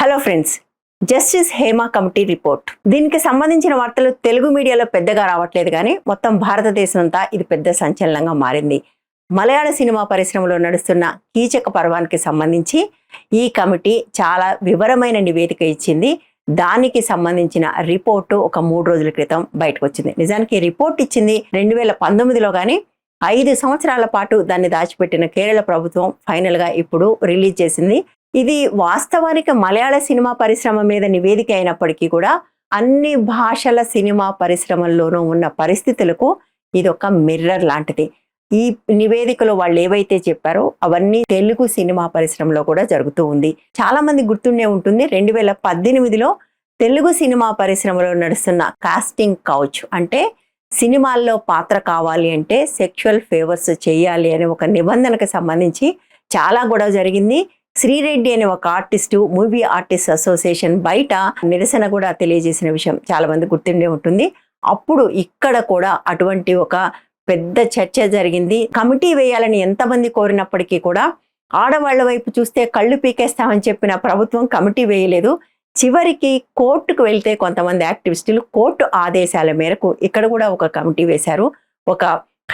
Hello friends justice Hema committee report. దీనికి సంబంధించిన వార్తలు తెలుగు మీడియాలో పెద్దగా రావట్లేదు కానీ మొత్తం భారతదేశం అంతా ఇది పెద్ద సంచలనంగా మారింది. మలయాళ సినిమా పరిశ్రమలో నడుస్తున్న కీచక పర్వానికి సంబంధించి ఈ కమిటీ చాలా వివరమైన నివేదిక ఇచ్చింది. దానికి సంబంధించిన రిపోర్టు ఒక మూడు రోజుల క్రితం బయటకు వచ్చింది నిజానికి రిపోర్ట్ ఇచ్చింది రెండు వేల పంతొమ్మిదిలో కానీ ఐదు సంవత్సరాల పాటు దాన్ని దాచిపెట్టిన కేరళ ప్రభుత్వం ఫైనల్గా ఇప్పుడు రిలీజ్ చేసింది. ఇది వాస్తవానికి మలయాళ సినిమా పరిశ్రమ మీద నివేదిక అయినప్పటికీ కూడా అన్ని భాషల సినిమా పరిశ్రమల్లోనూ ఉన్న పరిస్థితులకు ఇది ఒక మిర్రర్ లాంటిది. ఈ నివేదికలో వాళ్ళు ఏవైతే చెప్పారో అవన్నీ తెలుగు సినిమా పరిశ్రమలో కూడా జరుగుతూ ఉంది. చాలా మంది గుర్తుండే ఉంటుంది రెండు వేల పద్దెనిమిదిలో తెలుగు సినిమా పరిశ్రమలో నడుస్తున్న కాస్టింగ్ కౌచ్ అంటే సినిమాల్లో పాత్ర కావాలి అంటే సెక్షువల్ ఫేవర్స్ చేయాలి అనే ఒక నిబంధనకు సంబంధించి చాలా గొడవ జరిగింది. శ్రీరెడ్డి అనే ఒక ఆర్టిస్టు మూవీ ఆర్టిస్ట్ అసోసియేషన్ బయట నిరసన కూడా తెలియజేసిన విషయం చాలా మంది గుర్తుండే ఉంటుంది. అప్పుడు ఇక్కడ కూడా అటువంటి ఒక పెద్ద చర్చ జరిగింది. కమిటీ వేయాలని ఎంతమంది కోరినప్పటికీ కూడా ఆడవాళ్ళ వైపు చూస్తే కళ్ళు పీకేస్తామని చెప్పిన ప్రభుత్వం కమిటీ వేయలేదు. చివరికి కోర్టుకు వెళ్తే కొంతమంది యాక్టివిస్టులు కోర్టు ఆదేశాల మేరకు ఇక్కడ కూడా ఒక కమిటీ వేశారు. ఒక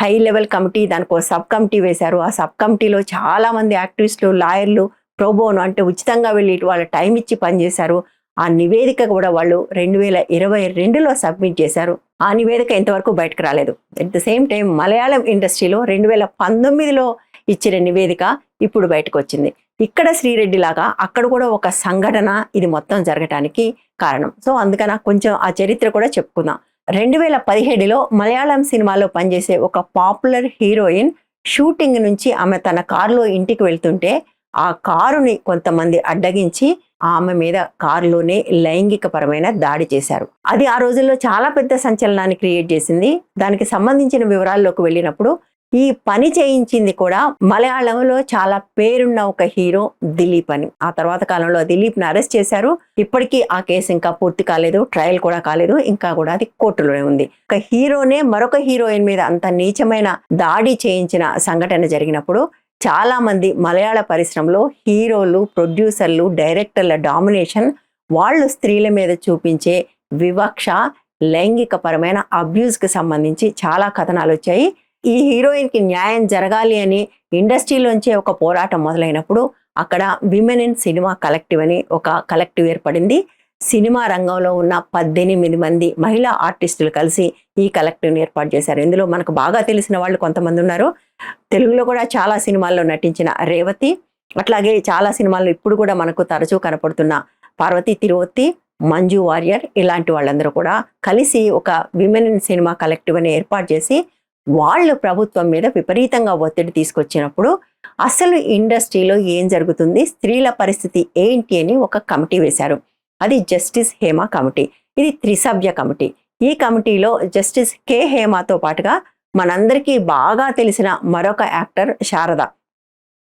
హై లెవెల్ కమిటీ దానికి ఒక సబ్ కమిటీ వేశారు. ఆ సబ్ కమిటీలో చాలా మంది యాక్టివిస్టులు లాయర్లు ప్రోబోను అంటే ఉచితంగా వెళ్ళి వాళ్ళ టైం ఇచ్చి పనిచేశారు. ఆ నివేదిక కూడా వాళ్ళు రెండు వేల ఇరవై రెండులో సబ్మిట్ చేశారు. ఆ నివేదిక ఇంతవరకు బయటకు రాలేదు. At the same time Malayalam ఇండస్ట్రీలో రెండు వేల పంతొమ్మిదిలో ఇచ్చిన నివేదిక ఇప్పుడు బయటకు వచ్చింది ఇక్కడ శ్రీరెడ్డి లాగా అక్కడ కూడా ఒక సంఘటన ఇది మొత్తం జరగటానికి కారణం. సో అందుకని కొంచెం ఆ చరిత్ర కూడా చెప్పుకుందాం. రెండు వేల పదిహేడులో మలయాళం సినిమాలో పనిచేసే ఒక పాపులర్ హీరోయిన్ షూటింగ్ నుంచి ఆమె తన కారులో ఇంటికి వెళ్తుంటే ఆ కారుని కొంతమంది అడ్డగించి ఆమె మీద కారులోనే లైంగికపరమైన దాడి చేశారు. అది ఆ రోజుల్లో చాలా పెద్ద సంచలనాన్ని క్రియేట్ చేసింది. దానికి సంబంధించిన వివరాల్లోకి వెళ్ళినప్పుడు ఈ పని చేయించింది కూడా మలయాళంలో చాలా పేరున్న ఒక హీరో దిలీప్ అని. ఆ తర్వాత కాలంలో దిలీప్ని అరెస్ట్ చేశారు. ఇప్పటికీ ఆ కేసు ఇంకా పూర్తి కాలేదు ట్రయల్ కూడా కాలేదు ఇంకా కూడా అది కోర్టులోనే ఉంది. ఒక హీరోనే మరొక హీరోయిన్ మీద అంత నీచమైన దాడి చేయించిన సంఘటన జరిగినప్పుడు చాలా మంది మలయాళ పరిశ్రమలో హీరోలు ప్రొడ్యూసర్లు డైరెక్టర్ల డామినేషన్ వాళ్ళు స్త్రీల మీద చూపించే వివక్ష లైంగిక పరమైన అబ్యూస్కి సంబంధించి చాలా కథనాలు వచ్చాయి. ఈ హీరోయిన్కి న్యాయం జరగాలి అని ఇండస్ట్రీలోంచే ఒక పోరాటం మొదలైనప్పుడు అక్కడ విమెన్ ఇన్ సినిమా కలెక్టివ్ అని ఒక కలెక్టివ్ ఏర్పడింది. సినిమా రంగంలో ఉన్న పద్దెనిమిది మంది మహిళా ఆర్టిస్టులు కలిసి ఈ కలెక్టివ్ని ఏర్పాటు చేశారు. ఇందులో మనకు బాగా తెలిసిన వాళ్ళు కొంతమంది ఉన్నారు. తెలుగులో కూడా చాలా సినిమాల్లో నటించిన రేవతి అట్లాగే చాలా సినిమాల్లో ఇప్పుడు కూడా మనకు తరచూ కనపడుతున్న పార్వతి తిరువత్తి మంజు వారియర్ ఇలాంటి వాళ్ళందరూ కూడా కలిసి ఒక విమెన్ ఇన్ సినిమా కలెక్టివ్ అని ఏర్పాటు చేసి వాళ్ళు ప్రభుత్వం మీద విపరీతంగా ఒత్తిడి తీసుకొచ్చినప్పుడు అసలు ఇండస్ట్రీలో ఏం జరుగుతుంది? స్త్రీల పరిస్థితి ఏంటి అని ఒక కమిటీ వేశారు. అది జస్టిస్ హేమ కమిటీ. ఇది త్రిసభ్య కమిటీ. ఈ కమిటీలో జస్టిస్ కె హేమాతో పాటుగా మనందరికీ బాగా తెలిసిన మరొక actor Sarada.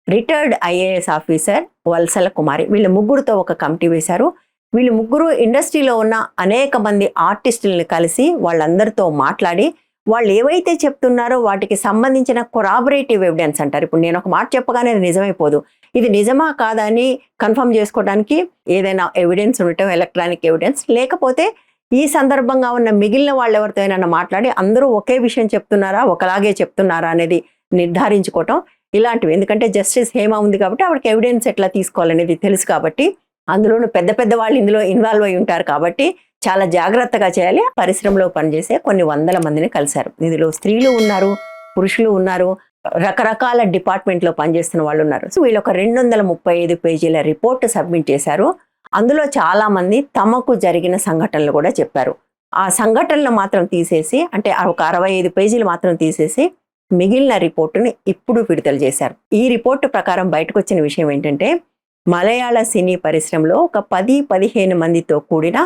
Retired IAS officer Valsala Kumari. వీళ్ళ ముగ్గురుతో ఒక కమిటీ వేశారు. వీళ్ళు ముగ్గురు ఇండస్ట్రీలో ఉన్న అనేక మంది ఆర్టిస్టులను కలిసి వాళ్ళందరితో మాట్లాడి వాళ్ళు ఏవైతే చెప్తున్నారో వాటికి సంబంధించిన కొరాబరేటివ్ ఎవిడెన్స్ అంటారు. ఇప్పుడు నేను ఒక మాట చెప్పగానే అది నిజమైపోదు. ఇది నిజమా కాదా అని కన్ఫర్మ్ చేసుకోవడానికి ఏదైనా ఎవిడెన్స్ ఉండటం ఎలక్ట్రానిక్ ఎవిడెన్స్ లేకపోతే ఈ సందర్భంగా ఉన్న మిగిలిన వాళ్ళు ఎవరితో ఏమైనా మాట్లాడి అందరూ ఒకే విషయం చెప్తున్నారా ఒకలాగే చెప్తున్నారా అనేది నిర్ధారించుకోవటం ఇలాంటివి. ఎందుకంటే జస్టిస్ హేమ ఉంది కాబట్టి ఆవిడకి ఎవిడెన్స్ ఎట్లా తీసుకోవాలనేది తెలుసు కాబట్టి అందులోనూ పెద్ద పెద్ద వాళ్ళు ఇందులో ఇన్వాల్వ్ అయి ఉంటారు కాబట్టి చాలా జాగ్రత్తగా చేయాలి. పరిశ్రమలో పనిచేసే కొన్ని వందల మందిని కలిశారు. ఇందులో స్త్రీలు ఉన్నారు పురుషులు ఉన్నారు రకరకాల డిపార్ట్మెంట్లో పనిచేస్తున్న వాళ్ళు ఉన్నారు. సో వీళ్ళు ఒక రెండు వందల ముప్పై ఐదు పేజీల రిపోర్ట్ సబ్మిట్ చేశారు. అందులో చాలామంది తమకు జరిగిన సంఘటనలు కూడా చెప్పారు. ఆ సంఘటనలు మాత్రం తీసేసి అంటే ఒక అరవై ఐదు పేజీలు మాత్రం తీసేసి మిగిలిన రిపోర్టుని ఇప్పుడు విడుదల చేశారు. ఈ రిపోర్టు ప్రకారం బయటకు వచ్చిన విషయం ఏంటంటే మలయాళ సినీ పరిశ్రమలో ఒక పది పదిహేను మందితో కూడిన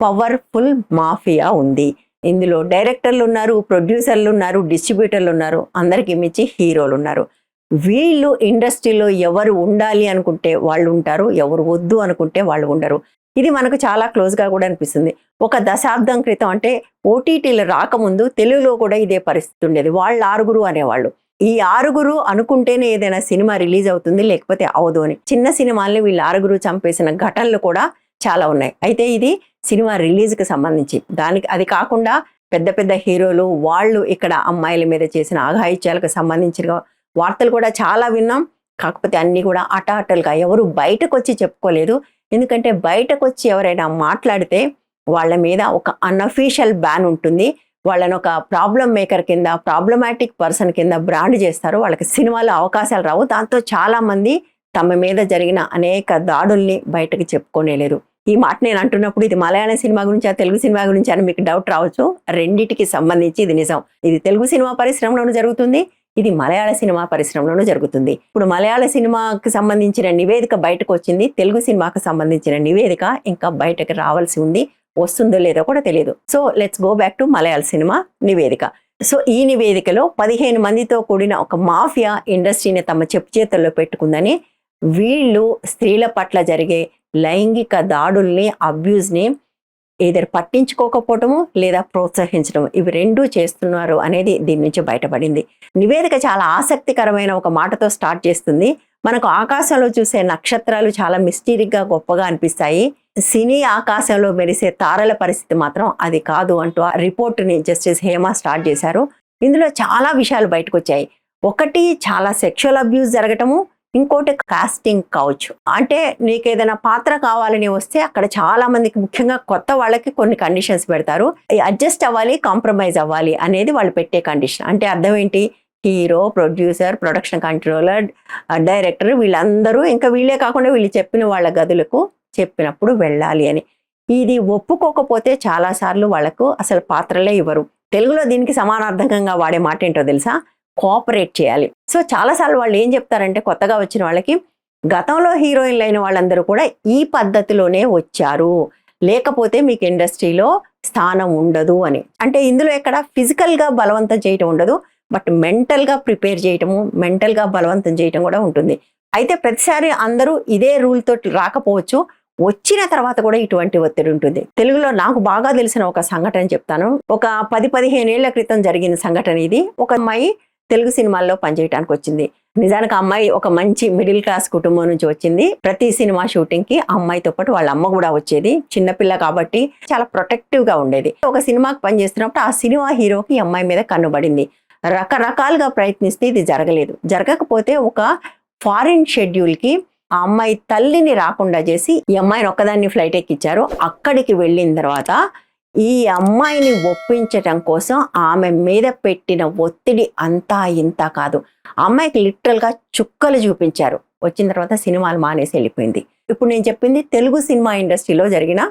పవర్ఫుల్ మాఫియా ఉంది. ఇందులో డైరెక్టర్లు ఉన్నారు ప్రొడ్యూసర్లు ఉన్నారు డిస్ట్రిబ్యూటర్లు ఉన్నారు అందరికి మించి హీరోలు ఉన్నారు వీళ్ళు ఇండస్ట్రీలో ఎవరు ఉండాలి అనుకుంటే వాళ్ళు ఉంటారు ఎవరు వద్దు అనుకుంటే వాళ్ళు ఉండరు. ఇది మనకు చాలా క్లోజ్గా కూడా అనిపిస్తుంది. ఒక దశాబ్దం క్రితం అంటే ఓటీటీలు రాకముందు తెలుగులో కూడా ఇదే పరిస్థితి ఉండేది. వాళ్ళు ఆరుగురు అనేవాళ్ళు. ఈ ఆరుగురు అనుకుంటేనే ఏదైనా సినిమా రిలీజ్ అవుతుంది లేకపోతే అవదు అని చిన్న సినిమాల్ని వీళ్ళు ఆరుగురు చంపేసిన ఘటనలు కూడా చాలా ఉన్నాయి. అయితే ఇది సినిమా రిలీజ్కి సంబంధించి. దానికి అది కాకుండా పెద్ద పెద్ద హీరోలు వాళ్ళు ఇక్కడ అమ్మాయిల మీద చేసిన ఆఘాయిత్యాలకు సంబంధించిన వార్తలు కూడా చాలా విన్నాం. కాకపోతే అన్నీ కూడా అటాటలుగా ఎవరు బయటకు వచ్చి చెప్పుకోలేదు. ఎందుకంటే బయటకు వచ్చి ఎవరైనా మాట్లాడితే వాళ్ళ మీద ఒక అన్అఫీషియల్ బ్యాన్ ఉంటుంది. వాళ్ళని ఒక ప్రాబ్లం మేకర్ కింద ప్రాబ్లమాటిక్ పర్సన్ కింద బ్రాండ్ చేస్తారు. వాళ్ళకి సినిమాలో అవకాశాలు రావు. దాంతో చాలా మంది తమ మీద జరిగిన అనేక దాడుల్ని బయటకు చెప్పుకోనేలేరు. ఈ మాట నేను అంటున్నప్పుడు ఇది మలయాళ సినిమా గురించి తెలుగు సినిమా గురించి అని మీకు డౌట్ రావచ్చు. రెండిటికి సంబంధించి ఇది నిజం. ఇది తెలుగు సినిమా పరిశ్రమలోనూ జరుగుతుంది ఇది మలయాళ సినిమా పరిశ్రమలోనూ జరుగుతుంది. ఇప్పుడు మలయాళ సినిమాకి సంబంధించిన నివేదిక బయటకు వచ్చింది తెలుగు సినిమాకు సంబంధించిన నివేదిక ఇంకా బయటకు రావాల్సి ఉంది వస్తుందో లేదో కూడా తెలియదు. So let's go back to Malayala cinema నివేదిక. సో ఈ నివేదికలో పదిహేను మందితో కూడిన ఒక మాఫియా ఇండస్ట్రీని తమ చెప్పు చేతుల్లో పెట్టుకుందని వీళ్ళు స్త్రీల పట్ల జరిగే లైంగిక దాడుల్ని అబ్యూస్ని ఏదైనా పట్టించుకోకపోవటము లేదా ప్రోత్సహించడం ఇవి రెండూ చేస్తున్నారు అనేది దీని నుంచి బయటపడింది. నివేదిక చాలా ఆసక్తికరమైన ఒక మాటతో స్టార్ట్ చేస్తుంది. మనకు ఆకాశంలో చూసే నక్షత్రాలు చాలా మిస్టీరిక్గా గొప్పగా అనిపిస్తాయి. సినీ ఆకాశంలో మెరిసే తారల పరిస్థితి మాత్రం అది కాదు అంటూ ఆ రిపోర్ట్ని జస్టిస్ హేమ స్టార్ట్ చేశారు. ఇందులో చాలా విషయాలు బయటకు వచ్చాయి ఒకటి చాలా సెక్షువల్ అబ్యూస్ జరగటము. ఇంకోటి కాస్టింగ్ కావచ్చు. అంటే నీకు ఏదైనా పాత్ర కావాలని వస్తే అక్కడ చాలా మందికి ముఖ్యంగా కొత్త వాళ్ళకి కొన్ని కండిషన్స్ పెడతారు. అడ్జస్ట్ అవ్వాలి కాంప్రమైజ్ అవ్వాలి అనేది వాళ్ళు పెట్టే కండిషన్ అంటే అర్థం ఏంటి? Hero producer production controller director వీళ్ళందరూ ఇంకా వీళ్ళే కాకుండా వీళ్ళు చెప్పిన వాళ్ళ గదులకు చెప్పినప్పుడు వెళ్ళాలి అని. ఇది ఒప్పుకోకపోతే చాలాసార్లు వాళ్ళకు అసలు పాత్రలే ఇవ్వరు. తెలుగులో దీనికి సమానార్థకంగా వాడే మాట ఏంటో తెలుసా? కోఆపరేట్ చేయాలి. సో చాలాసార్లు వాళ్ళు ఏం చెప్తారంటే కొత్తగా వచ్చిన వాళ్ళకి గతంలో హీరోయిన్లు అయిన వాళ్ళందరూ కూడా ఈ పద్ధతిలోనే వచ్చారు. లేకపోతే మీకు ఇండస్ట్రీలో స్థానం ఉండదు అని. అంటే ఇందులో ఎక్కడ ఫిజికల్గా బలవంతం చేయటం ఉండదు బట్ మెంటల్గా ప్రిపేర్ చేయటము మెంటల్గా బలవంతం చేయటం కూడా ఉంటుంది. అయితే ప్రతిసారి అందరూ ఇదే రూల్తో రాకపోవచ్చు వచ్చిన తర్వాత కూడా ఇటువంటి ఒత్తిడి ఉంటుంది. తెలుగులో నాకు బాగా తెలిసిన ఒక సంఘటన చెప్తాను. ఒక పది పదిహేను ఏళ్ళ క్రితం జరిగిన సంఘటన ఇది. ఒక అమ్మాయి తెలుగు సినిమాల్లో పనిచేయడానికి వచ్చింది నిజానికి అమ్మాయి ఒక మంచి మిడిల్ క్లాస్ కుటుంబం నుంచి వచ్చింది. ప్రతి సినిమా షూటింగ్కి ఆ అమ్మాయితో పాటు వాళ్ళ అమ్మ కూడా వచ్చేది. చిన్నపిల్ల కాబట్టి చాలా ప్రొటెక్టివ్గా ఉండేది. ఒక సినిమాకి పనిచేస్తున్నప్పుడు ఆ సినిమా హీరోకి అమ్మాయి మీద కన్నుబడింది రకరకాలుగా ప్రయత్నిస్తే ఇది జరగలేదు. జరగకపోతే ఒక ఫారిన్ షెడ్యూల్కి ఆ అమ్మాయి తల్లిని రాకుండా చేసి ఈ అమ్మాయిని ఒక్కదాన్ని ఫ్లైట్ ఎక్కిచ్చారు. అక్కడికి వెళ్ళిన తర్వాత ఈ అమ్మాయిని ఒప్పించటం కోసం ఆమె మీద పెట్టిన ఒత్తిడి అంతా ఇంత కాదు. అమ్మాయికి లిటరల్గా చుక్కలు చూపించారు. వచ్చిన తర్వాత సినిమాలు మానేసి వెళ్ళిపోయింది. ఇప్పుడు నేను చెప్పింది తెలుగు సినిమా ఇండస్ట్రీలో జరిగిన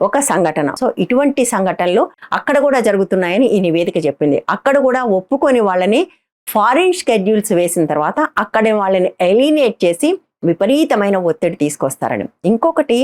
ఒక సంఘటన. సో ఇటువంటి సంఘటనలు అక్కడ కూడా జరుగుతున్నాయని ఈ నివేదిక చెప్పింది. అక్కడ కూడా ఒప్పుకొని వాళ్ళని ఫారిన్ షెడ్యూల్స్ వేసిన తర్వాత అక్కడ వాళ్ళని ఎలినేట్ చేసి విపరీతమైన ఒత్తిడి తీసుకొస్తారని. ఇంకొకటి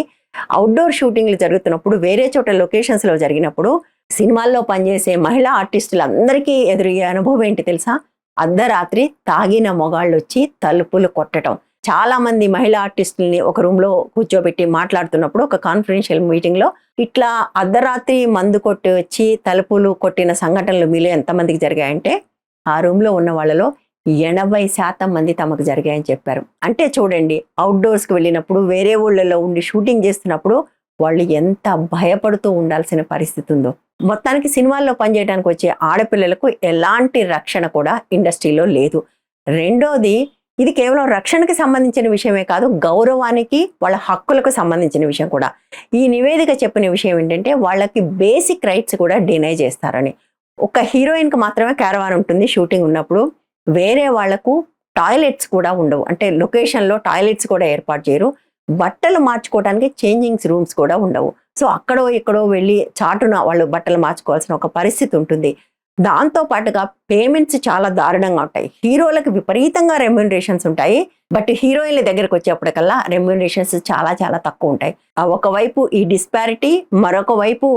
అవుట్డోర్ షూటింగ్లు జరుగుతున్నప్పుడు వేరే చోట లొకేషన్స్లో జరిగినప్పుడు సినిమాల్లో పనిచేసే మహిళా ఆర్టిస్టులందరికీ ఎదురయ్యే అనుభవం ఏంటి తెలుసా? అర్ధరాత్రి తాగిన మొగాళ్ళు వచ్చి తలుపులు కొట్టడం చాలామంది మహిళా ఆర్టిస్టుల్ని ఒక రూమ్లో కూర్చోబెట్టి మాట్లాడుతున్నప్పుడు ఒక కాన్ఫిడెన్షియల్ మీటింగ్లో ఇట్లా అర్ధరాత్రి మందు కొట్టి వచ్చి తలుపులు కొట్టిన సంఘటనలు మీలో ఎంతమందికి జరిగాయంటే ఆ రూమ్లో ఉన్న వాళ్ళలో ఎనభై శాతం మంది తమకు జరిగాయని చెప్పారు. అంటే చూడండి అవుట్డోర్స్కి వెళ్ళినప్పుడు వేరే ఊళ్ళలో ఉండి షూటింగ్ చేస్తున్నప్పుడు వాళ్ళు ఎంత భయపడుతూ ఉండాల్సిన పరిస్థితి ఉందో. మొత్తానికి సినిమాల్లో పనిచేయడానికి వచ్చే ఆడపిల్లలకు ఎలాంటి రక్షణ కూడా ఇండస్ట్రీలో లేదు. రెండోది ఇది కేవలం రక్షణకి సంబంధించిన విషయమే కాదు గౌరవానికి వాళ్ళ హక్కులకు సంబంధించిన విషయం కూడా. ఈ నివేదిక చెప్పిన విషయం ఏంటంటే వాళ్ళకి బేసిక్ రైట్స్ కూడా డినై చేస్తారని. ఒక హీరోయిన్కి మాత్రమే క్యారవాన్ ఉంటుంది షూటింగ్ ఉన్నప్పుడు. వేరే వాళ్ళకు టాయిలెట్స్ కూడా ఉండవు. అంటే లొకేషన్లో టాయిలెట్స్ కూడా ఏర్పాటు చేయరు. బట్టలు మార్చుకోవడానికి చేంజింగ్స్ రూమ్స్ కూడా ఉండవు. సో అక్కడో ఇక్కడో వెళ్ళి చాటున వాళ్ళు బట్టలు మార్చుకోవాల్సిన ఒక పరిస్థితి ఉంటుంది. దాంతో పాటుగా పేమెంట్స్ చాలా దారుణంగా ఉంటాయి. హీరోలకు విపరీతంగా రెమ్యూనరేషన్స్ ఉంటాయి. బట్ హీరోయిన్ల దగ్గరకు వచ్చేప్పటికల్లా రెమ్యూనరేషన్స్ చాలా చాలా తక్కువ ఉంటాయి. ఆ ఒకవైపు ఈ డిస్పారిటీ మరొక వైపు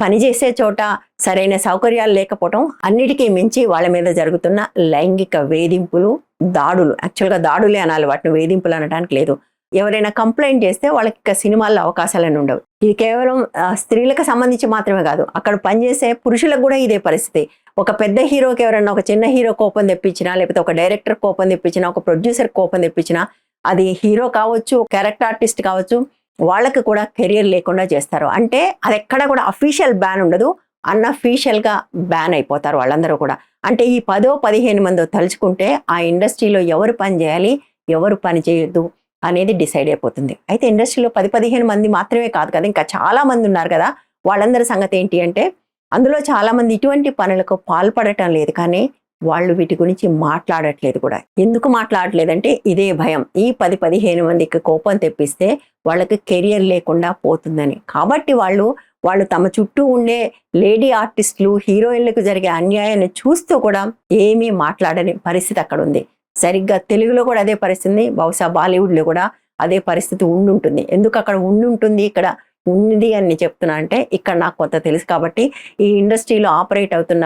పనిచేసే చోట సరైన సౌకర్యాలు లేకపోవటం అన్నిటికీ మించి వాళ్ళ మీద జరుగుతున్న లైంగిక వేధింపులు దాడులు. యాక్చువల్గా దాడులే అనాలి వాటిని వేధింపులు అనడానికి లేదు. ఎవరైనా కంప్లైంట్ చేస్తే వాళ్ళకి ఇక సినిమాల్లో అవకాశాలను ఉండవు. ఇది కేవలం స్త్రీలకు సంబంధించి మాత్రమే కాదు అక్కడ పనిచేసే పురుషులకు కూడా ఇదే పరిస్థితి. ఒక పెద్ద హీరోకి ఎవరైనా ఒక చిన్న హీరో కోపం తెప్పించినా లేకపోతే ఒక డైరెక్టర్ కోపం తెప్పించినా ఒక ప్రొడ్యూసర్ కోపం తెప్పించినా అది హీరో కావచ్చు క్యారెక్టర్ ఆర్టిస్ట్ కావచ్చు వాళ్ళకి కూడా కెరియర్ లేకుండా చేస్తారు. అంటే అది ఎక్కడ కూడా అఫీషియల్ బ్యాన్ ఉండదు. అన్అఫీషియల్గా బ్యాన్ అయిపోతారు వాళ్ళందరూ కూడా. అంటే ఈ పదో పదిహేను మందో తలుచుకుంటే ఆ ఇండస్ట్రీలో ఎవరు పని చేయాలి ఎవరు పని చేయొద్దు అనేది డిసైడ్ అయిపోతుంది. అయితే ఇండస్ట్రీలో పది పదిహేను మంది మాత్రమే కాదు కదా ఇంకా చాలా మంది ఉన్నారు కదా వాళ్ళందరి సంగతి ఏంటి అంటే అందులో చాలామంది ఇటువంటి పనులకు పాల్పడటం లేదు. కానీ వాళ్ళు వీటి గురించి మాట్లాడట్లేదు కూడా. ఎందుకు మాట్లాడట్లేదంటే ఇదే భయం. ఈ పది పదిహేను మందికి కోపం తెప్పిస్తే వాళ్ళకి కెరియర్ లేకుండా పోతుందని. కాబట్టి వాళ్ళు వాళ్ళు తమ చుట్టూ ఉండే లేడీ ఆర్టిస్టులు హీరోయిన్లకు జరిగే అన్యాయాన్ని చూస్తూ కూడా ఏమీ మాట్లాడని పరిస్థితి అక్కడ ఉంది. సరిగ్గా తెలుగులో కూడా అదే పరిస్థితి బహుశా బాలీవుడ్లో కూడా అదే పరిస్థితి ఉండుంటుంది. ఎందుకు అక్కడ ఉండుంటుంది ఇక్కడ ఉంది అని చెప్తున్నా అంటే ఇక్కడ నాకు కొంత తెలుసు కాబట్టి ఈ ఇండస్ట్రీలో ఆపరేట్ అవుతున్న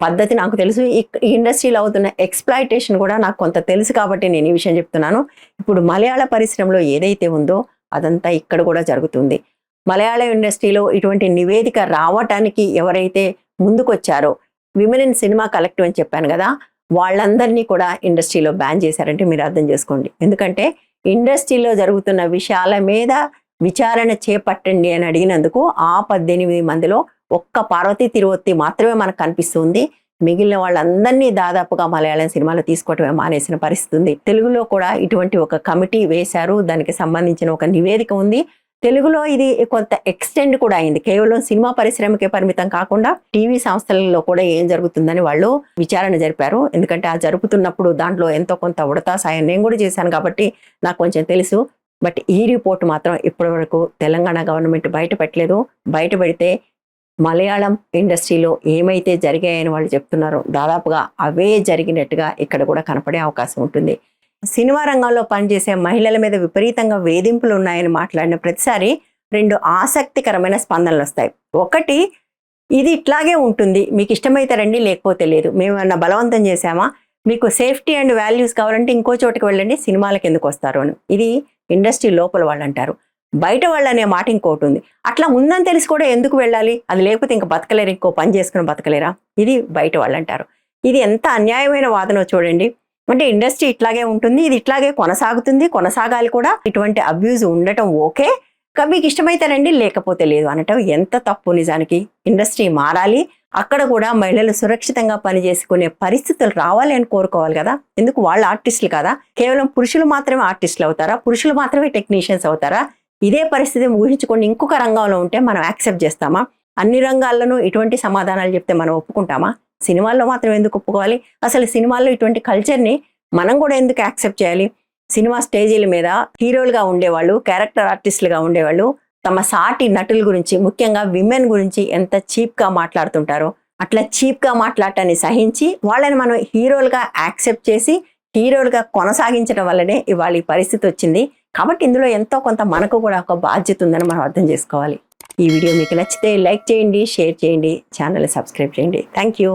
పద్ధతి నాకు తెలుసు. ఈ ఇండస్ట్రీలో అవుతున్న ఎక్స్ప్లాయిటేషన్ కూడా నాకు కొంత తెలుసు కాబట్టి నేను ఈ విషయం చెప్తున్నాను. ఇప్పుడు మలయాళ పరిశ్రమలో ఏదైతే ఉందో అదంతా ఇక్కడ కూడా జరుగుతుంది. మలయాళ ఇండస్ట్రీలో ఇటువంటి నివేదిక రావటానికి ఎవరైతే ముందుకొచ్చారో విమెన్ ఇన్ సినిమా కలెక్టివ్ అని చెప్పాను కదా వాళ్ళందరినీ కూడా ఇండస్ట్రీలో బ్యాన్ చేశారంటే మీరు అర్థం చేసుకోండి. ఎందుకంటే ఇండస్ట్రీలో జరుగుతున్న విషయాల మీద విచారణ చేపట్టండి అని అడిగినందుకు ఆ పద్దెనిమిది మందిలో ఒక్క పార్వతి తిరువత్తి మాత్రమే మనకు కనిపిస్తుంది. మిగిలిన వాళ్ళందరినీ దాదాపుగా మలయాళం సినిమాలో తీసుకోవటమే మానేసిన పరిస్థితి ఉంది తెలుగులో కూడా ఇటువంటి ఒక కమిటీ వేశారు. దానికి సంబంధించిన ఒక నివేదిక ఉంది. తెలుగులో ఇది కొంత ఎక్స్టెండ్ కూడా అయింది. కేవలం సినిమా పరిశ్రమకే పరిమితం కాకుండా టీవీ సంస్థలలో కూడా ఏం జరుగుతుందని వాళ్ళు విచారణ జరిపారు. ఎందుకంటే ఆ జరుపుతున్నప్పుడు దాంట్లో ఎంతో కొంత ఉడతా సాయం నేను కూడా చేశాను కాబట్టి నాకు కొంచెం తెలుసు. బట్ ఈ రిపోర్ట్ మాత్రం ఇప్పటి వరకు తెలంగాణ గవర్నమెంట్ బయట పెట్టలేదు బయట పెడితే మలయాళం ఇండస్ట్రీలో ఏమైతే జరిగాయని వాళ్ళు చెప్తున్నారో దాదాపుగా అవే జరిగినట్టుగా ఇక్కడ కూడా కనపడే అవకాశం ఉంటుంది. సినిమా రంగంలో పనిచేసే మహిళల మీద విపరీతంగా వేధింపులు ఉన్నాయని మాట్లాడిన ప్రతిసారి రెండు ఆసక్తికరమైన స్పందనలు వస్తాయి. ఒకటి ఇది ఇట్లాగే ఉంటుంది మీకు ఇష్టమైతే రండి లేకపోతే లేదు మేము బలవంతం చేశామా మీకు సేఫ్టీ అండ్ వాల్యూస్ కావాలంటే ఇంకో చోటుకి వెళ్ళండి సినిమాలకు ఎందుకు వస్తారు అని. ఇది ఇండస్ట్రీ లోపల వాళ్ళు అంటారు. బయట వాళ్ళు అనే మాట ఇంకోటి ఉంది. అట్లా ఉందని తెలిసి కూడా ఎందుకు వెళ్ళాలి? అది లేకపోతే ఇంకా బతకలేరు ఇంకో పని చేసుకుని బతకలేరా? ఇది బయట వాళ్ళు అంటారు ఇది ఎంత అన్యాయమైన వాదన చూడండి. అంటే ఇండస్ట్రీ ఇట్లాగే ఉంటుంది ఇది ఇట్లాగే కొనసాగుతుంది కొనసాగాలి కూడా. ఇటువంటి అబ్యూజ్ ఉండటం ఓకే. కా- మీకు ఇష్టమైతే రండి లేకపోతే లేదు అనటం ఎంత తప్పు నిజానికి? ఇండస్ట్రీ మారాలి అక్కడ కూడా మహిళలు సురక్షితంగా పనిచేసుకునే పరిస్థితులు రావాలి అని కోరుకోవాలి కదా? ఎందుకు? వాళ్ళు ఆర్టిస్టులు కదా. కేవలం పురుషులు మాత్రమే ఆర్టిస్టులు అవుతారా? పురుషులు మాత్రమే టెక్నీషియన్స్ అవుతారా? ఇదే పరిస్థితి ఊహించుకొని ఇంకొక రంగంలో ఉంటే మనం యాక్సెప్ట్ చేస్తామా? అన్ని రంగాల్లోనూ ఇటువంటి సమాధానాలు చెప్తే మనం ఒప్పుకుంటామా? సినిమాల్లో మాత్రం ఎందుకు ఒప్పుకోవాలి? అసలు సినిమాల్లో ఇటువంటి కల్చర్ని మనం కూడా ఎందుకు యాక్సెప్ట్ చేయాలి? సినిమా స్టేజీల మీద హీరోలుగా ఉండేవాళ్ళు క్యారెక్టర్ ఆర్టిస్టులుగా ఉండేవాళ్ళు తమ సాటి నటుల గురించి ముఖ్యంగా విమెన్ గురించి ఎంత చీప్గా మాట్లాడుతుంటారో అట్లా చీప్గా మాట్లాడటాన్ని సహించి వాళ్ళని మనం హీరోలుగా యాక్సెప్ట్ చేసి హీరోలుగా కొనసాగించడం వల్లనే ఇవాళ ఈ పరిస్థితి వచ్చింది. కాబట్టి ఇందులో ఎంతో కొంత మనకు కూడా ఒక బాధ్యత ఉందని మనం అర్థం చేసుకోవాలి. ఈ వీడియో మీకు నచ్చితే లైక్ చేయండి షేర్ చేయండి ఛానల్ సబ్స్క్రైబ్ చేయండి. Thank you